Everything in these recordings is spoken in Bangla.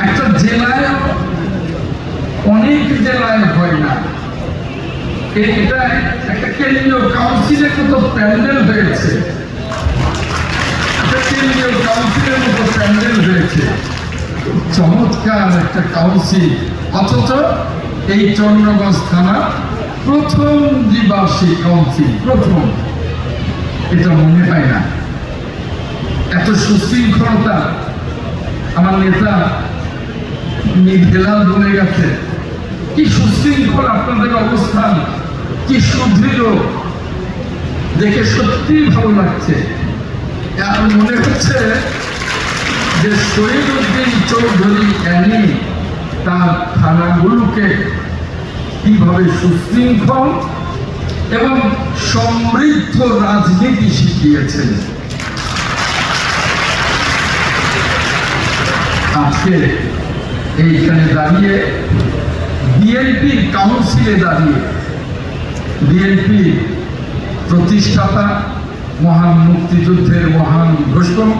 একটা জেলায় অনেক জেলায় হয় না। এটা একটা কেন্দ্রীয় কাউন্সিলের মতো প্যান্ডেল হয়েছে। চমৎকার একটা কাউন্সিল। অথচ এই থানা প্রথম দ্বিবার্ষিক কাউন্সিল, প্রথম। এটা মনে হয় না। এত সুশৃঙ্খলতা আমার নেতা নির্ভেলাল বলে গেছে কি সুশৃঙ্খল আপনাদের অবস্থান, কি সুদৃঢ়। দেখে সত্যি ভালো লাগছে। আর মনে হচ্ছে যে শহীদ উদ্দিন চৌধুরী অ্যানি তার থানাগুলোকে কীভাবে সুশৃঙ্খল এবং সমৃদ্ধ রাজনীতি শিখিয়েছেন। আজকে এইখানে দাঁড়িয়ে বিএনপির কাউন্সিলে দাঁড়িয়ে বিএনপি প্রতিষ্ঠাতা মহান মুক্তিযুদ্ধের মহান ঘোষক,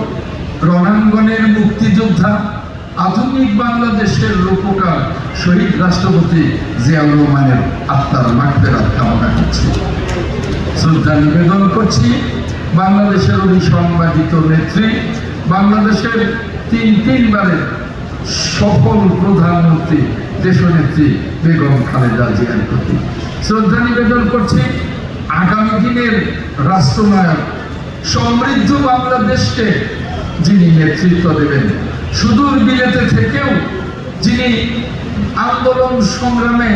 রণাঙ্গনের মুক্তিযোদ্ধা, আধুনিক বাংলাদেশের রূপকার শহীদ রাষ্ট্রপতি জিয়াউর রহমানের আত্মার মাঠফেরাত কামনা করছি। শ্রদ্ধা নিবেদন করছি বাংলাদেশের অভিসংবাদিত নেত্রী, বাংলাদেশের তিন তিনবারের সফল প্রধানমন্ত্রী, দেশনেত্রী বেগম খালেদা জিয়ার প্রতি। শ্রদ্ধা নিবেদন করছি, আগামী দিনের রাষ্ট্রনায়ক, সমৃদ্ধ বাংলাদেশকে যিনি নেতৃত্ব দেবেন, সুদূর বিলেতে থেকেও যিনি আন্দোলন সংগ্রামে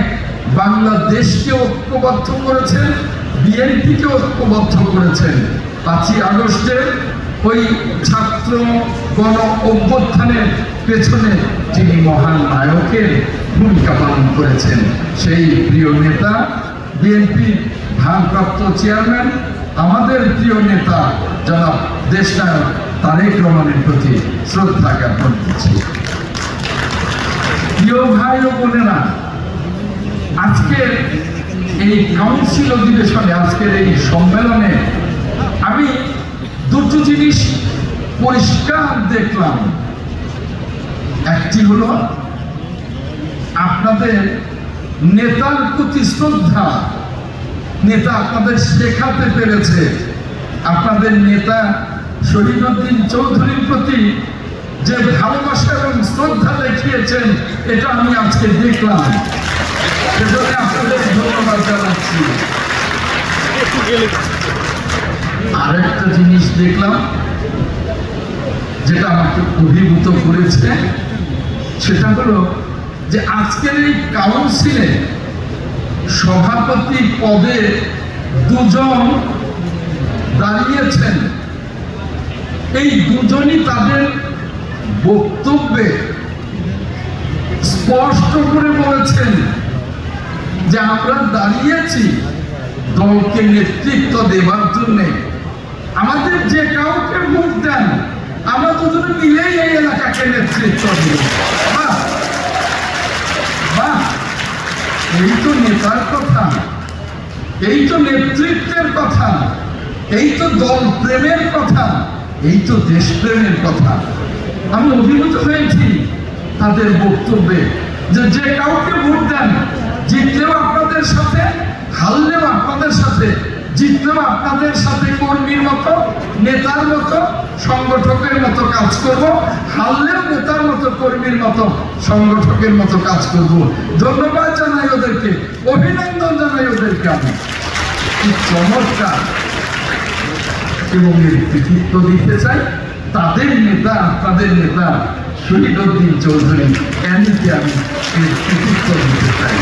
বাংলাদেশকে ঐক্যবদ্ধ করেছেন, বিএনপিকে ঐক্যবদ্ধ করেছেন, পাঁচই আগস্টের ওই ছাত্র গণ অভ্যুত্থানের পেছনে যিনি মহান নায়কের ভূমিকা পালন করেছেন, সেই প্রিয় নেতা, বিএনপি ভারপ্রাপ্ত চেয়ারম্যান, আমাদের প্রিয় নেতা যারা দেশনায়ক তারেক রহমানের প্রতি শ্রদ্ধা জ্ঞাপন করছি। প্রিয় ভাই ও বোনেরা, আজকের এই কাউন্সিল অধিবেশনে, আজকের এই সম্মেলনে আমি দুটো জিনিস পরিষ্কার দেখলাম। একটি হলো, আপনাদের নেতার প্রতি শ্রদ্ধা। নেতা আপনাদের শেখাতে পেরেছে। আপনাদের নেতা শহীদুদ্দিন চৌধুরীর প্রতি যে ভালোবাসা এবং শ্রদ্ধা দেখিয়েছেন, এটা আমি আজকে দেখলাম। সেজন্য আপনাদের ধন্যবাদ জানাচ্ছি। আরেকটা জিনিস দেখলাম যেটা আমাকে অভিভূত করেছে, সেটা হলো যে আজকের এই কাউন্সিলে সভাপতি পদে দুজন দাঁড়িয়েছেন। এই দুজনই তাদের বক্তব্যে স্পষ্ট করে বলেছেন যে আমরা দাঁড়িয়েছি দলকে নেতৃত্ব দেওয়ার জন্যে। আমাদের যে কাউকে ভোট দেন আমরা দুজনে মিলেই এই এলাকাকে নেতৃত্ব! বাহ! এই তো নেতার কথা। এই তো নেতৃত্বের কথা। এই তো দল প্রেমের কথা। এই তো দেশপ্রেমের কথা। আমি অভিভূত হয়েছি তাদের বক্তব্যে যে যে কাউকে ভোট দেন, জিতলেও আপনাদের সাথে, হারলেও আপনাদের সাথে জিতলেও আপনাদের সাথে কর্মীর মতো, নেতার মতো, সংগঠকের মতো কাজ করব, হারলেও নেতার মতো, কর্মীর মতো, সংগঠকের মতো কাজ করব। ধন্যবাদ জানাই ওদেরকে, অভিনন্দন জানাই ওদেরকে আমি। কি চমৎকার। এবং কৃতিত্ব দিতে চাই, তাদের নেতা তাদের নেতা শহীদুদ্দিন চৌধুরী এমনিতে আমি এর কৃতিত্ব দিতে চাই।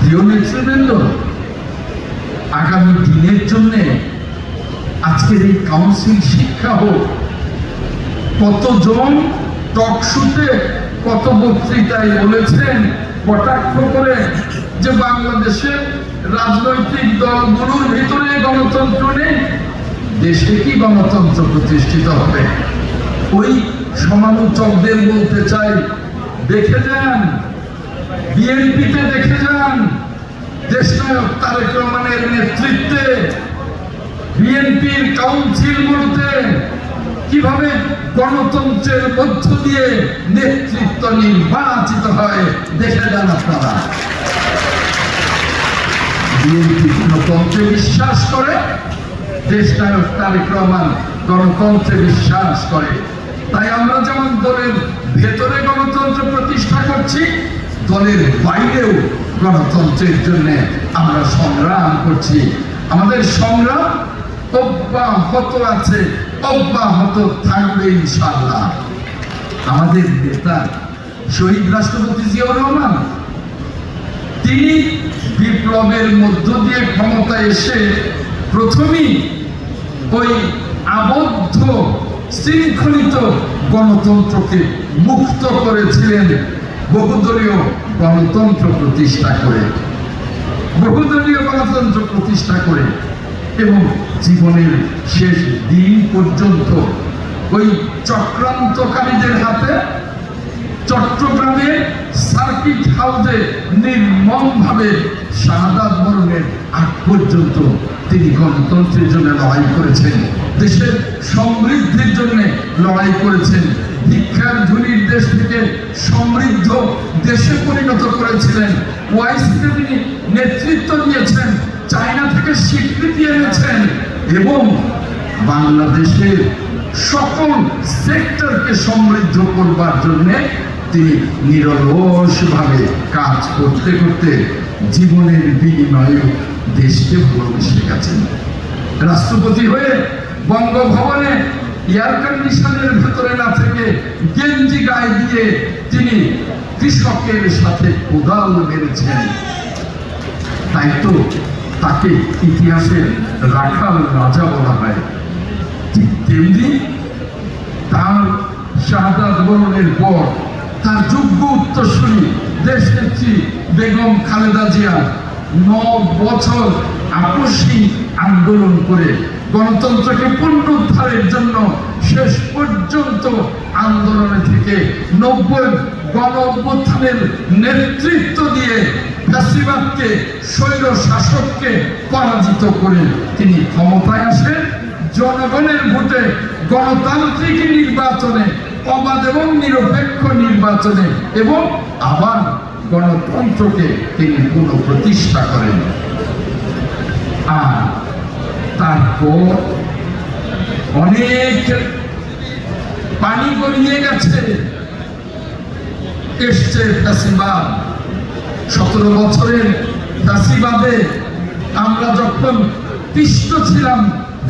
প্রিয় নেতৃবৃন্দ আগামী দিনের জন্য আজকের এই কাউন্সিল শিক্ষা হোক। কতজন টকশুতে কত বক্তৃতায় বলেছেন, কটাক্ষ করে যে বাংলাদেশের রাজনৈতিক দলগুলোর ভিতরে গণতন্ত্র নেই, দেশে কি গণতন্ত্র প্রতিষ্ঠিত হবে? ওই সমালোচকদের বলতে চাই, দেখে যান, বিএনপিতে দেখে যান দেশনায়ক তারেক রহমানের নেতৃত্বে বিএনপির কীভাবে গণতন্ত্রের মধ্য দিয়ে নেতৃত্ব নির্বাচিত হয় দেখে যান আপনারা। বিএনপি গণতন্ত্রে বিশ্বাস করে দেশ নায়ক তারেক রহমান গণতন্ত্রে বিশ্বাস করে। তাই আমরা যেমন দলের ভেতরে গণতন্ত্র প্রতিষ্ঠা করছি দলের বাইরেও গণতন্ত্রের জন্য আমরা সংগ্রাম করছি। আমাদের সংগ্রাম অব্যাহত আছে, অব্যাহত থাকবে ইনশাআল্লাহ। আমাদের নেতা শহীদ রাষ্ট্রপতি জিয়াউর রহমান, তিনি বিপ্লবের মধ্য দিয়ে ক্ষমতায় এসে প্রথমেই ওই আবদ্ধ, শৃঙ্খলিত গণতন্ত্রকে মুক্ত করেছিলেন। বহুদলীয় গণতন্ত্র প্রতিষ্ঠা করে, বহুদলীয় গণতন্ত্র প্রতিষ্ঠা করে এবং জীবনের শেষ দিন পর্যন্ত ওই চক্রান্তকারীদের হাতে চট্টগ্রামে সার্কিট হাউসে নির্মমভাবে শাহাদাত বরণের আগ পর্যন্ত তিনি গণতন্ত্রের জন্য লড়াই করেছেন, দেশের সমৃদ্ধির জন্য লড়াই করেছেন, ভিক্ষার ধনীর দেশ থেকে সমৃদ্ধ দেশে পরিণত করেছিলেন। ওয়াইসিতে তিনি নেতৃত্ব দিয়েছেন চায়না থেকে স্বীকৃতি এনেছেন এবং বাংলাদেশের সকল সেক্টরকে সমৃদ্ধ করবার জন্য তিনি নিরলসভাবে কাজ করতে করতে জীবনের বিনিময়ে দেশকে ভালোবেসে গেছেন। রাষ্ট্রপতি হয়ে বঙ্গভবনে এয়ার কন্ডিশনের ভেতরে না থেকে গেঞ্জি গায়ে দিয়ে তিনি কৃষকের সাথে কোদাল মেরেছেন। তাই তো তাকে ইতিহাসের রাখাল রাজা বলা হয়। ঠিক তেমনি তার শাহাদাত বরণের পর তার যোগ্য উত্তরসূরি দেশ নেত্রী বেগম খালেদা জিয়া ন বছর আপসী আন্দোলন করে গণতন্ত্রকে পুনরুদ্ধারের জন্য শেষ পর্যন্ত আন্দোলনে থেকে নব্বই গণ অভ্যুত্থানের নেতৃত্ব দিয়ে ফ্যাসিবাদকে স্বৈর শাসককে পরাজিত করে তিনি ক্ষমতায় আসেন জনগণের ভোটে গণতান্ত্রিক নির্বাচনে, অবাধ এবং নিরপেক্ষ নির্বাচনে এবং আবার গণতন্ত্রকে তিনি পুনঃপ্রতিষ্ঠা করেন। আর তারপর অনেক পানি গড়িয়ে গেছে। এসছে ফ্যাসিবাদ সতেরো বছরের ফ্যাসিবাদে আমরা যখন পিষ্ট ছিলাম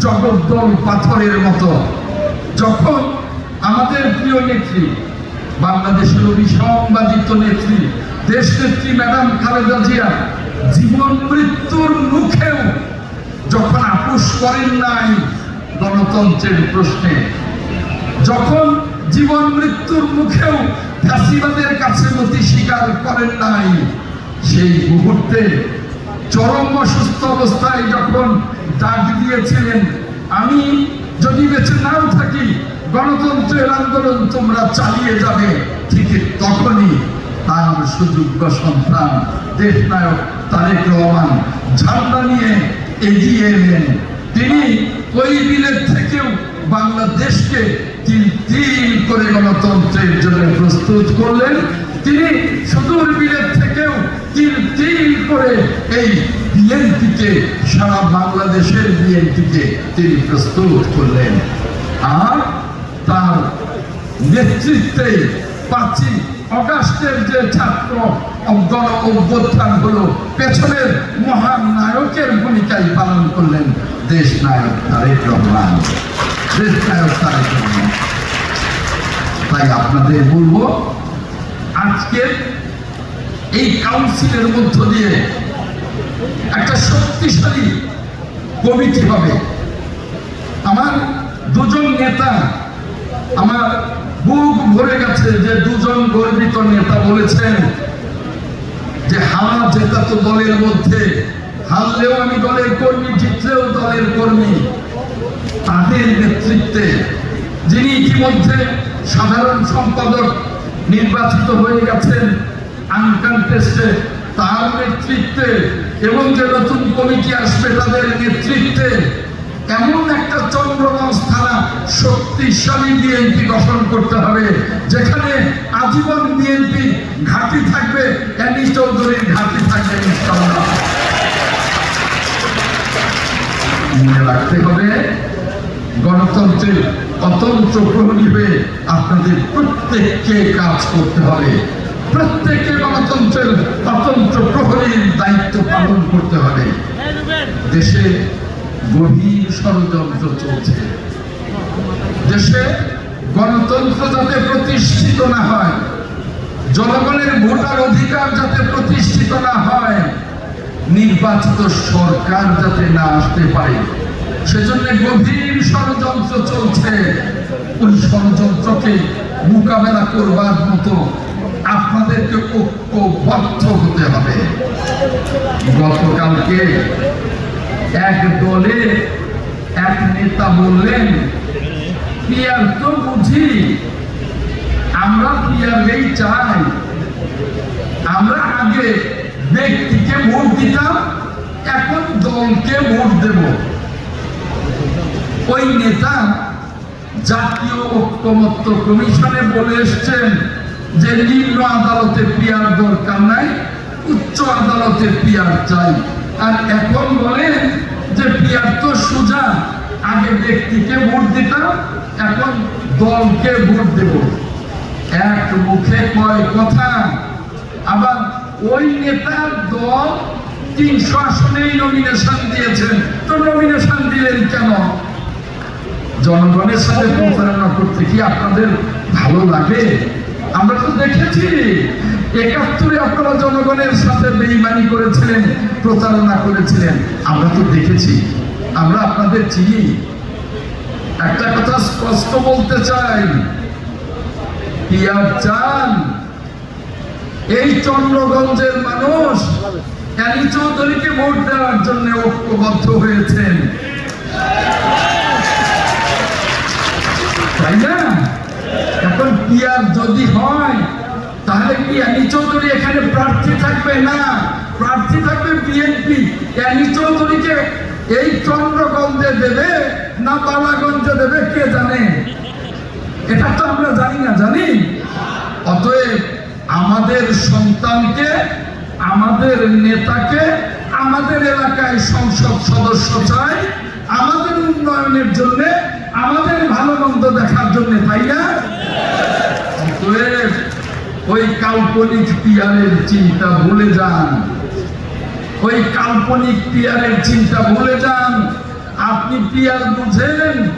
জগদ্দল পাথরের মতো, যখন আমাদের প্রিয় নেত্রী, বাংলাদেশের অভিসংবাদিত নেত্রী, দেশ নেত্রী ম্যাডাম খালেদা জিয়া, জীবন মৃত্যুর মুখেও যখন আপোষ করেন নাই গণতন্ত্রের প্রশ্নে যখন জীবন মৃত্যুর মুখেও ফ্যাসিবাদের কাছে নতি স্বীকার করেন নাই, সেই মুহূর্তে চরম অসুস্থ অবস্থায় যখন ডাক দিয়েছিলেন, আমি যদি বেঁচে নাও থাকি, গণতন্ত্রের আন্দোলন তোমরা চালিয়ে যাবে। ঠিক তখনই তার সুযোগ্য সন্তান দেশ নায়ক তারেক রহমান ঝান্ডা নিয়ে এগিয়ে এলেন। তিনি ওই বিলের থেকেও বাংলাদেশকে করে গণতন্ত্রের জন্য প্রস্তুত করলেন। তিনি সুদূর থেকেও তিল তিল করে এই বিএনপিকে, সারা বাংলাদেশের বিএনপিকে তিনি প্রস্তুত করলেন। আর তার নেতৃত্বে অগাস্টের যে ছাত্র গণ অভ্যুত্থান হলো, পেছনের মহান নায়কের ভূমিকাই পালন করলেন দেশ নায়ক তারেক রহমান। তাই আপনাদের বলব, আজকে এই কাউন্সিলের মধ্য দিয়ে একটা শক্তিশালী কমিটি হবে। আমার দুজন নেতা, আমার বুক ভরে গেছে যে দুজন গর্বিত নেতা বলেছেন যে হারা জেতা তো দলের মধ্যে, হারলেও আমি দলের কর্মী, জিতলেও দলের কর্মী। নেতৃত্বে, যিনি ইতিমধ্যে সাধারণ সম্পাদক নির্বাচিত হয়ে গেছেন আনকনটেস্টে তার নেতৃত্বে এবং যে নতুন কমিটি আসবে তাদের নেতৃত্বে, এমন একটা চন্দ্রগঞ্জ থানা শক্তিশালী বিএনপি গঠন করতে হবে, যেখানে আজীবন বিএনপি ঘাঁটি থাকবে এনি চৌধুরীর ঘাঁটি থাকবে মনে রাখতে হবে গণতন্ত্রের অতন্ত্র প্রহরী হয়ে আপনাদের প্রত্যেককে কাজ করতে হবে। প্রত্যেককে গণতন্ত্রের অতন্ত্র প্রহরীর দায়িত্ব পালন করতে হবে। দেশে গভীর ষড়যন্ত্র চলছে। দেশে গণতন্ত্র যাতে প্রতিষ্ঠিত না হয়, জনগণের ভোটার অধিকার যাতে প্রতিষ্ঠিত না হয়, নির্বাচিত সরকার যাতে না আসতে পারে। সেজন্য গভীর ষড়যন্ত্র চলছে। ওই ষড়যন্ত্রকে মোকাবেলা করবার মতো আপনাদেরকে ঐক্যবদ্ধ হতে হবে। গতকালকে এক দলে এক নেতা বললেন, পিয়ার তো বুঝি, আমরা পিয়ারকেই চাই। আমরা আগে ব্যক্তিকে ভোট দিতাম, এখন দলকে ভোট দেব। ওই নেতা জাতীয় ঐক্যমত্য কমিশনে বলে এসছেন যে নিম্ন আদালতে পিয়ার দরকার নাই, উচ্চ আদালতে পিয়ার চাই। আর এখন বলেন যে পিয়ার তো সোজা, আগে ব্যক্তিকে ভোট দিতাম, এখন দলকে ভোট দেব। এক মুখে কয় কথা, আবার ওই নেতার দল তিনশো আসনেই নমিনেশন দিয়েছেন। তো নমিনেশন দিলেন কেন? জনগণের সাথে প্রচারণা করতে কি আপনাদের ভালো লাগে? আমরা তো দেখেছি, একাত্তরে আপনারা জনগণের সাথে বেইমানি করেছিলেন প্রচারণা করেছিলেন। আমরা তো দেখেছি, আমরা আপনাদের চিনি। একটা কথা স্পষ্ট বলতে চাই চান। এই চন্দ্রগঞ্জের মানুষ ক্যানি চৌধুরীকে ভোট দেওয়ার জন্য ঐক্যবদ্ধ হয়েছেন। তাই না? এখন পিয়ার যদি হয়, তাহলে কি অ্যানি চৌধুরী এখানে প্রার্থী থাকবে না? প্রার্থী থাকবে বিএনপি অ্যানি চৌধুরীকে এই চন্দ্রগঞ্জে দেবে না বালাগঞ্জে দেবে, কে জানে? এটা তো আমরা জানি না, জানি? অতএব আমাদের সন্তানকে, আমাদের নেতাকে, আমাদের এলাকায় সংসদ সদস্য চাই, আমাদের উন্নয়নের জন্য আমাদের ভালো মন্দ দেখার জন্য, তাই না? ওই কাল্পনিক পিয়ারের চিন্তা ভুলে যান। ওই কাল্পনিক পিয়ারের চিন্তা ভুলে যান। আপনি পিয়ার বুঝেন?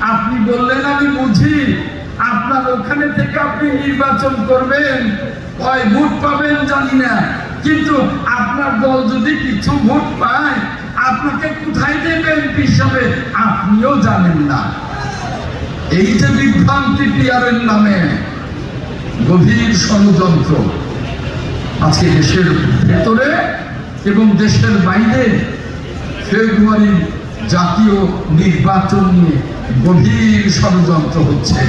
আপনি বললেন, আমি বুঝি। আপনার ওখানে থেকে আপনি নির্বাচন করবেন। ভোট পাবেন জানি না। কিন্তু আপনার দল যদি কিছু ভোট পায় আপনাকে কোথায় দেবেন হিসাবে আপনিও জানেন না। এই যে বিভ্রান্তি পিয়ারের নামে গভীর ষড়যন্ত্র, আজকে দেশের ভেতরে এবং দেশের বাইরে ফেব্রুয়ারি জাতীয় নির্বাচন নিয়ে গভীর ষড়যন্ত্র হচ্ছে।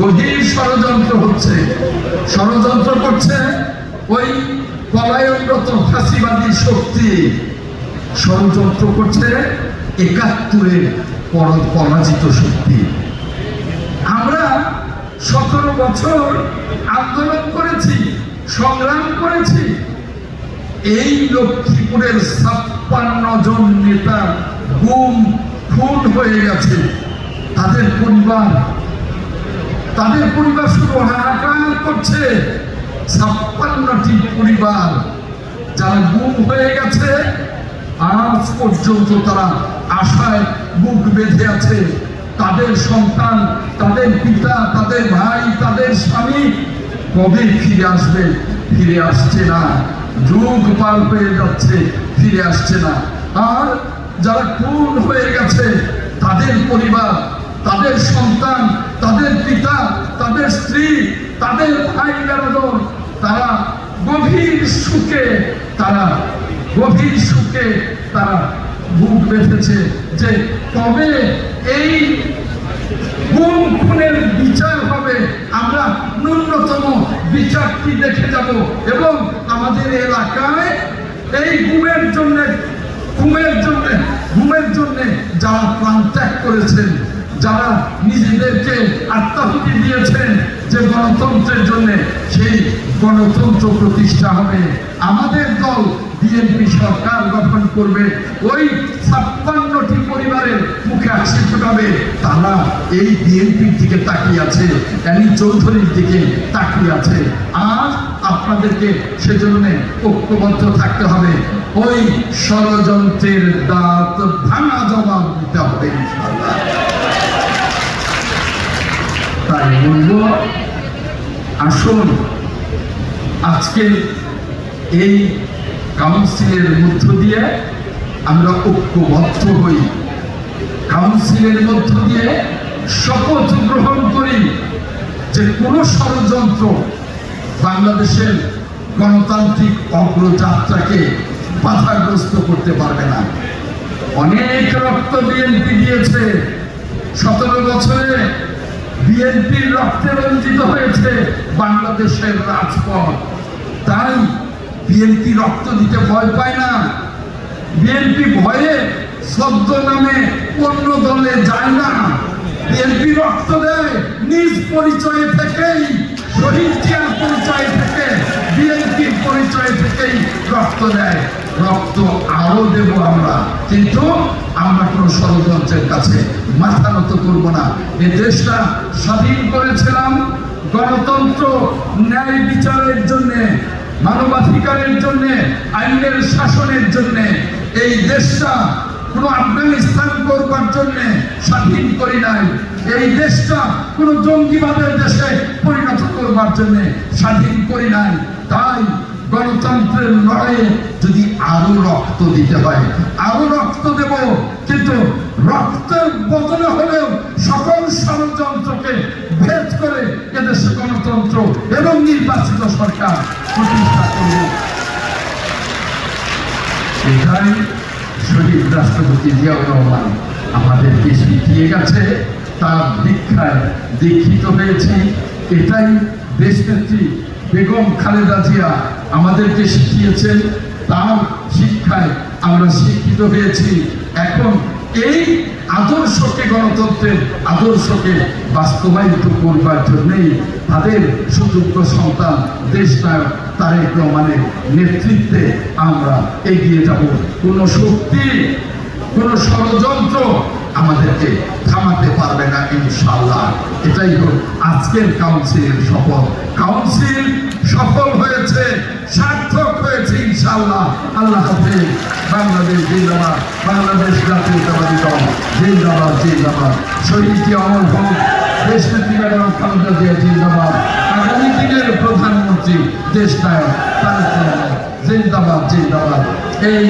গভীর ষড়যন্ত্র হচ্ছে। ষড়যন্ত্র করছে ওই পলায়নরত ফাঁসিবাদী শক্তি ষড়যন্ত্র করছে একাত্তরের পর- পরাজিত শক্তি। আমরা সতেরো বছর আন্দোলন করেছি, সংগ্রাম করেছি। এই লক্ষ্মীপুরের ছাপ্পান্ন জন নেতা গুম, খুন হয়ে গেছে। তাদের পরিবার তাদের পরিবার শুধু হাহাকার করছে। ছাপ্পান্নটি পরিবার যারা গুম হয়ে গেছে আজ পর্যন্ত তারা আশায় বুক বেঁধে আছে। তাদের সন্তান, তাদের পিতা, তাদের ভাই, তাদের স্বামী কবে ফিরে আসবে, ফিরে আসছে না। যুগ পার হয়ে যাচ্ছে, ফিরে আসছে না। আর যারা খুন হয়ে গেছে, তাদের পরিবার, তাদের সন্তান, তাদের পিতা, তাদের স্ত্রী, তাদের ভাই বেরোদন তারা গভীর সুখে তারা গভীর সুখে তারা বুক বেঁধেছে যে তবে এই কোন খুনের বিচার হবে? আমরা ন্যূনতম বিচারটি দেখে যাব এবং আমাদের এলাকায় এই গুমের জন্য, ঘুমের জন্য ঘুমের জন্য যারা প্রাণ ত্যাগ করেছেন, যারা নিজেদেরকে আত্মাহুতি দিয়েছেন যে গণতন্ত্রের জন্য সেই গণতন্ত্র প্রতিষ্ঠা হবে। আমাদের দল বিএনপি সরকার গঠন করবে, ওই ছাপ্পান্নটি পরিবারের মুখে হাসি ফোটাবে, তারা এই বিএনপির দিকে তাকিয়ে আছে, অ্যানি চৌধুরীর দিকে তাকিয়ে আছে। আর আপনাদেরকে সেজন্য ঐক্যবদ্ধ থাকতে হবে। ওই ষড়যন্ত্রের দাঁত ভাঙা জবাব দিতে হবে তাই বলব, আসুন আজকে এই কাউন্সিলের মধ্য দিয়ে আমরা ঐক্যবদ্ধ হই। কাউন্সিলের মধ্য দিয়ে শপথ গ্রহণ করি যে কোনো ষড়যন্ত্র বাংলাদেশের গণতান্ত্রিক অগ্রযাত্রাকে বাধাগ্রস্ত করতে পারবে না। অনেক রক্ত বিএনপি দিয়েছে। সতেরো বছরে বিএনপির রক্তে রঞ্জিত হয়েছে বাংলাদেশের রাজপথ। তাই বিএনপি রক্ত দিতে ভয় পায় না। বিএনপি ভয়ে সদ্য নামে অন্য দলে যায় না। বিএনপি রক্ত দেয় নিজ পরিচয়ে থেকেই, শহীদ পরিচয় থেকে বিএনপির পরিচয় থেকেই রক্ত দেয়। রক্ত আরও দেব আমরা। কিন্তু আমরা কোনো ষড়যন্ত্রের কাছে মাথা নত করব না। এ দেশটা স্বাধীন করেছিলাম। গণতন্ত্র ন্যায় বিচারের জন্যে মানবাধিকারের জন্য, আইনের শাসনের জন্য, এই দেশটা কোনো আফগানিস্তান করবার জন্য স্বাধীন করি নাই। এই দেশটা কোনো জঙ্গিবাদের দেশে পরিণত করবার জন্য স্বাধীন করি নাই। তাই গণতন্ত্রের লড়াইয়ে যদি আরও রক্ত দিতে হয়, আরও রক্ত দেব। কিন্তু রক্তের বদলে হলেও সকল ষড়যন্ত্রকে ভেদ করে এদেশে গণতন্ত্র এবং নির্বাচিত সরকার প্রতিষ্ঠা করব এটাই শহীদ রাষ্ট্রপতি জিয়াউর রহমান আমাদেরকে শিখিয়ে গেছে, তার দীক্ষায় দীক্ষিত হয়েছি। এটাই দেশনেত্রী বেগম খালেদা জিয়া আমাদেরকে শিখিয়েছেন তার শিক্ষায় আমরা শিক্ষিত হয়েছি। এখন এই আদর্শকে গণতন্ত্রের আদর্শকে বাস্তবায়িত করবার জন্যেই তাদের সুযোগ্য সন্তান দেশ নায়ক তারেক রহমানের নেতৃত্বে আমরা এগিয়ে যাব। কোনো শক্তি কোন ষড়যন্ত্র আমাদেরকে থামাতে পারবে না ইনশাল্লাহ এটাই হোক আজকের কাউন্সিলের শপথ। কাউন্সিল সফল হয়েছে, সার্থক হয়েছে ইনশাল্লাহ আল্লাহ হাফেজ। বাংলাদেশ জিন্দাবাদ, বাংলাদেশ জাতীয়তাবাদী দল। জিন্দাবাদ জিন্দাবাদ। শহীদ হোক, দেশ নেত্রী ম্যাডাম জিন্দাবাদ। আগামী দিনের প্রধানমন্ত্রী, দেশ নায়ক তারেক জিন্দাবাদ জিন্দাবাদ। এই